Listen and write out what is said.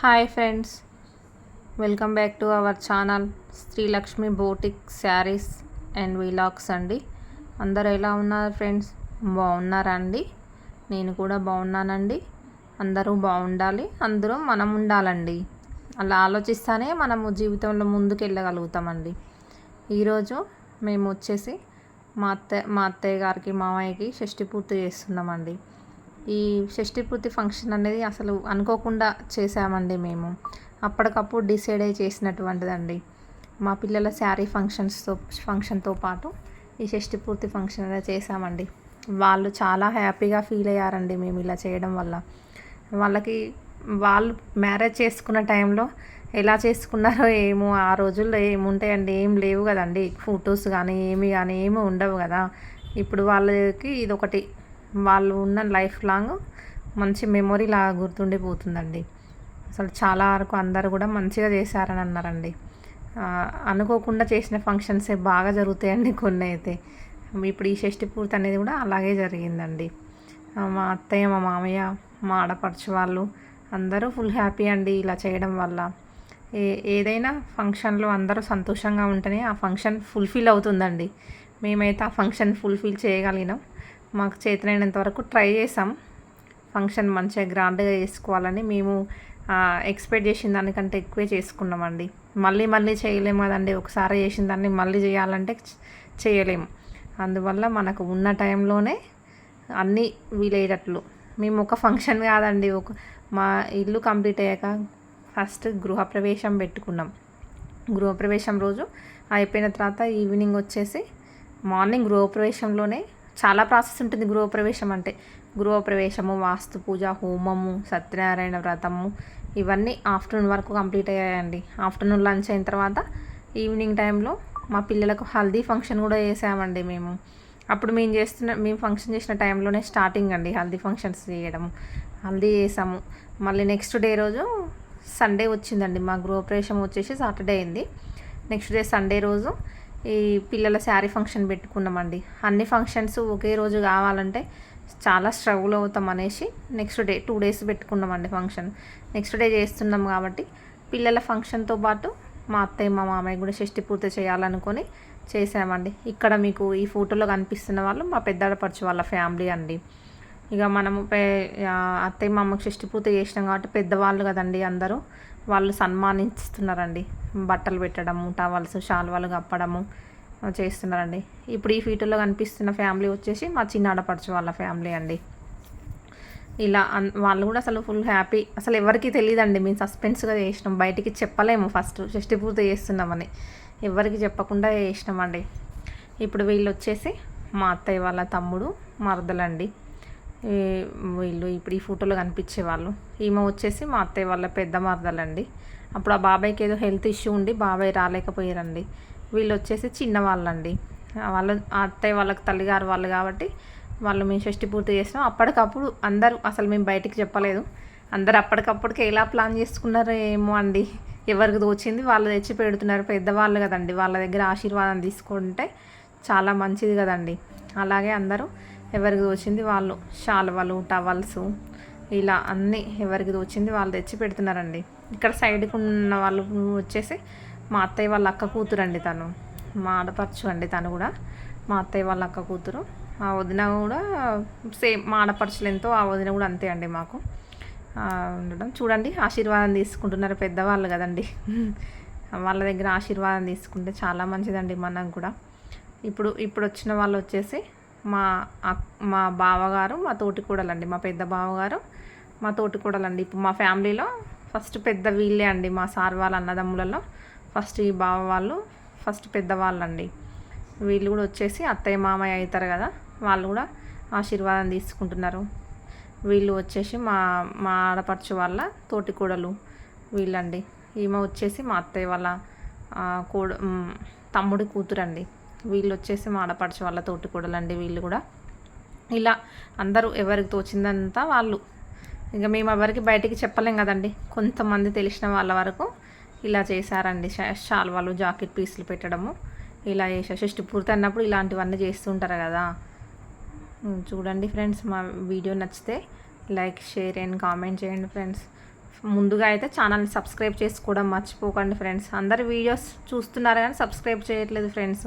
Hi friends welcome back to our channel Srilakshmi boutique sarees and విలాక్స్ అండి. అందరు ఎలా ఉన్నారు ఫ్రెండ్స్ బాగున్నారా అండి? నేను కూడా బాగున్నానండి. అందరూ బాగుండాలి అందరూ మనం ఉండాలండి. అలా ఆలోచిస్తానే మనము జీవితంలో ముందుకు వెళ్ళగలుగుతామండి. ఈరోజు మేము వచ్చేసి మా అత్త మా అత్తయ్య గారికి మామయ్యకి షష్టి పూర్తి చేస్తున్నామండి. ఈ షష్టి పూర్తి ఫంక్షన్ అనేది అసలు అనుకోకుండా చేసామండి మేము. అప్పటికప్పుడు డిసైడ్ అయ్యి చేసినటువంటిదండి. మా పిల్లల శారీ ఫంక్షన్స్తో ఫంక్షన్తో పాటు ఈ షష్టి పూర్తి ఫంక్షన్ అనేది చేసామండి వాళ్ళు చాలా హ్యాపీగా ఫీల్ అయ్యారండి మేము ఇలా చేయడం వల్ల. వాళ్ళకి వాళ్ళు మ్యారేజ్ చేసుకున్న టైంలో ఎలా చేసుకున్నారో ఏమో ఆ రోజుల్లో ఏముంటాయండి ఏం లేవు కదండి. ఫొటోస్ కానీ ఏమి కానీ ఏమి ఉండవు కదా. ఇప్పుడు వాళ్ళకి ఇది ఒకటి వాళ్ళు ఉన్న లైఫ్ లాంగ్ మంచి మెమొరీ లాగా గుర్తుండిపోతుందండి. అసలు చాలా వరకు అందరు కూడా మంచిగా చేశారని అన్నారండి. అనుకోకుండా చేసిన ఫంక్షన్సే బాగా జరుగుతాయండి కొన్ని అయితే. ఇప్పుడు ఈ షష్టి పూర్తి అనేది కూడా అలాగే జరిగిందండి. మా అత్తయ్య మా మామయ్య మా ఆడపడుచు వాళ్ళు అందరూ ఫుల్ హ్యాపీ అండి ఇలా చేయడం వల్ల. ఏ ఏదైనా ఫంక్షన్లో అందరూ సంతోషంగా ఉంటేనే ఆ ఫంక్షన్ ఫుల్ఫిల్ అవుతుందండి. మేమైతే ఆ ఫంక్షన్ ఫుల్ఫిల్ చేయగలిగినాం. మాకు చేతనైనంత వరకు ట్రై చేసాం. ఫంక్షన్ మంచిగా గ్రాండ్గా చేసుకోవాలని మేము ఎక్స్పెక్ట్ చేసిన దానికంటే ఎక్కువే చేసుకున్నామండి. మళ్ళీ మళ్ళీ చేయలేము కదండి. ఒకసారి చేసిన దాన్ని మళ్ళీ చేయాలంటే చేయలేము. అందువల్ల మనకు ఉన్న టైంలోనే అన్నీ వీలయ్యేటట్లు. మేము ఒక ఫంక్షన్ కాదండి. ఒక మా ఇల్లు కంప్లీట్ అయ్యాక ఫస్ట్ గృహప్రవేశం పెట్టుకున్నాం. గృహప్రవేశం రోజు అయిపోయిన తర్వాత ఈవినింగ్ వచ్చేసి మార్నింగ్ గృహప్రవేశంలోనే చాలా ప్రాసెస్ ఉంటుంది గృహప్రవేశం అంటే. గృహప్రవేశము వాస్తు పూజ హోమము సత్యనారాయణ వ్రతము ఇవన్నీ ఆఫ్టర్నూన్ వరకు కంప్లీట్ అయ్యాయండి. ఆఫ్టర్నూన్ లంచ్ అయిన తర్వాత ఈవినింగ్ టైంలో మా పిల్లలకు హల్దీ ఫంక్షన్ కూడా చేసామండి మేము. అప్పుడు మేము చేస్తున్న మేము ఫంక్షన్ చేసిన టైంలోనే స్టార్టింగ్ అండి హల్దీ ఫంక్షన్స్ చేయడం. హల్దీ చేసాము. మళ్ళీ నెక్స్ట్ డే రోజు సండే వచ్చిందండి. మా గృహప్రవేశం వచ్చేసి సాటర్డే అయింది. నెక్స్ట్ డే సండే రోజు ఈ పిల్లల శారీ ఫంక్షన్ పెట్టుకున్నామండి. అన్ని ఫంక్షన్స్ ఒకే రోజు కావాలంటే చాలా స్ట్రగుల్ అవుతాం అనేసి నెక్స్ట్ డే టూ డేస్ పెట్టుకున్నామండి ఫంక్షన్. నెక్స్ట్ డే చేస్తున్నాం కాబట్టి పిల్లల ఫంక్షన్తో పాటు మా అత్తయ్య మా మామయ్య కూడా షష్టి పూర్తి చేయాలనుకొని చేసామండి ఇక్కడ మీకు ఈ ఫోటోలో కనిపిస్తున్న వాళ్ళు మా పెద్దాడపరచు వాళ్ళ ఫ్యామిలీ అండి. ఇక మనము పే అత్తయ్య మా అమ్మకి షష్టి పూర్తి చేసినాం కాబట్టి పెద్దవాళ్ళు కదండి అందరూ. వాళ్ళు సన్మానిస్తున్నారండి. బట్టలు పెట్టడము టవల్స్ షాల్వాలు కప్పడము చేస్తున్నారండి. ఇప్పుడు ఈ ఫోటోలో కనిపిస్తున్న ఫ్యామిలీ వచ్చేసి మా చిన్న ఆడపడుచు వాళ్ళ ఫ్యామిలీ అండి. ఇలా వాళ్ళు కూడా అసలు ఫుల్ హ్యాపీ. అసలు ఎవరికి తెలియదండి మేము సస్పెన్స్గా చేసినాం. బయటికి చెప్పలేము ఫస్ట్ షష్టి పూర్తి చేస్తున్నామని. ఎవరికి చెప్పకుండా చేసినామండి. ఇప్పుడు వీళ్ళు వచ్చేసి మా అత్తయ్య వాళ్ళ తమ్ముడు మరదలండి. వీళ్ళు ఇప్పుడు ఈ ఫోటోలో కనిపించే వాళ్ళు. ఈమె వచ్చేసి మా అత్తయ్య వాళ్ళ పెద్ద మరదలండి. అప్పుడు ఆ బాబాయ్కి ఏదో హెల్త్ ఇష్యూ ఉండి బాబాయ్ రాలేకపోయారండి. వీళ్ళు వచ్చేసి చిన్న వాళ్ళండి. వాళ్ళ అత్తయ్య వాళ్ళకి తల్లిగారు వాళ్ళు కాబట్టి వాళ్ళు మేము షష్టి పూర్తి చేసినాం. అప్పటికప్పుడు అందరూ అసలు మేము బయటికి చెప్పలేదు. అందరు అప్పటికప్పటికి ఎలా ప్లాన్ చేసుకున్నారో ఏమో అండి. ఎవరికి తోచింది వాళ్ళు తెచ్చి పెడుతున్నారు. పెద్దవాళ్ళు కదండి. వాళ్ళ దగ్గర ఆశీర్వాదం తీసుకుంటే చాలా మంచిది కదండి. అలాగే అందరూ ఎవరికి తోచింది వాళ్ళు? శాలువలు టవల్స్ ఇలా అన్నీ ఎవరికి తోచింది వాళ్ళు తెచ్చి పెడుతున్నారండి. ఇక్కడ సైడ్కి ఉన్న వాళ్ళు వచ్చేసి మా అత్తయ్య వాళ్ళ అక్క కూతురు అండి తను. మా ఆడపడుచు అండి తను కూడా. మా అత్తయ్య వాళ్ళ అక్క కూతురు. ఆ వదిన కూడా సేమ్ మా ఆడపడుచులు ఎంతో ఆ వదిన కూడా అంతే అండి మాకు. ఉండడం. చూడండి ఆశీర్వాదం తీసుకుంటున్నారు పెద్దవాళ్ళు కదండి. వాళ్ళ దగ్గర ఆశీర్వాదం తీసుకుంటే చాలా మంచిదండి మనం కూడా. ఇప్పుడు ఇప్పుడు వచ్చిన వాళ్ళు వచ్చేసి మా అక్- మా బావగారు మా తోటి కూడలండి మా పెద్ద బావగారు మా తోటి కూడలండి ఇప్పుడు మా ఫ్యామిలీలో ఫస్ట్ పెద్ద వీళ్ళే అండి మా సార్ వాళ్ళ అన్నదమ్ములలో ఫస్ట్ ఈ బావ వాళ్ళు ఫస్ట్ పెద్దవాళ్ళండి వీళ్ళు కూడా వచ్చేసి అత్తయ్య మామయ్య అవుతారు కదా వాళ్ళు కూడా ఆశీర్వాదం తీసుకుంటున్నారు. వీళ్ళు వచ్చేసి మా మా ఆడపడుచు వాళ్ళ తోటి కూడలు వీళ్ళండి. ఈమె వచ్చేసి మా అత్తయ్య వాళ్ళ కూడ తమ్ముడి కూతురండి. వీళ్ళు వచ్చేసి మా వాళ్ళ తోటి కూడలండి వీళ్ళు కూడా. ఇలా అందరూ ఎవరికి తోచిందంతా వాళ్ళు. ఇంకా మేము ఎవరికి బయటికి చెప్పలేం కదండి. కొంతమంది తెలిసిన వాళ్ళ వరకు ఇలా చేశారండి షా- శాల్వాలు జాకెట్ పీసులు పెట్టడము. ఇలా చేశారు షష్టి పూర్తి అన్నప్పుడు ఇలాంటివన్నీ చేస్తుంటారు కదా. చూడండి ఫ్రెండ్స్ మా వీడియో నచ్చితే లైక్ షేర్ అండ్ కామెంట్ చేయండి ఫ్రెండ్స్. ముందుగా అయితే ఛానల్ని సబ్స్క్రైబ్ చేసుకోవడం మర్చిపోకండి ఫ్రెండ్స్. అందరు వీడియోస్ చూస్తున్నారు కానీ సబ్స్క్రైబ్ చేయట్లేదు friends.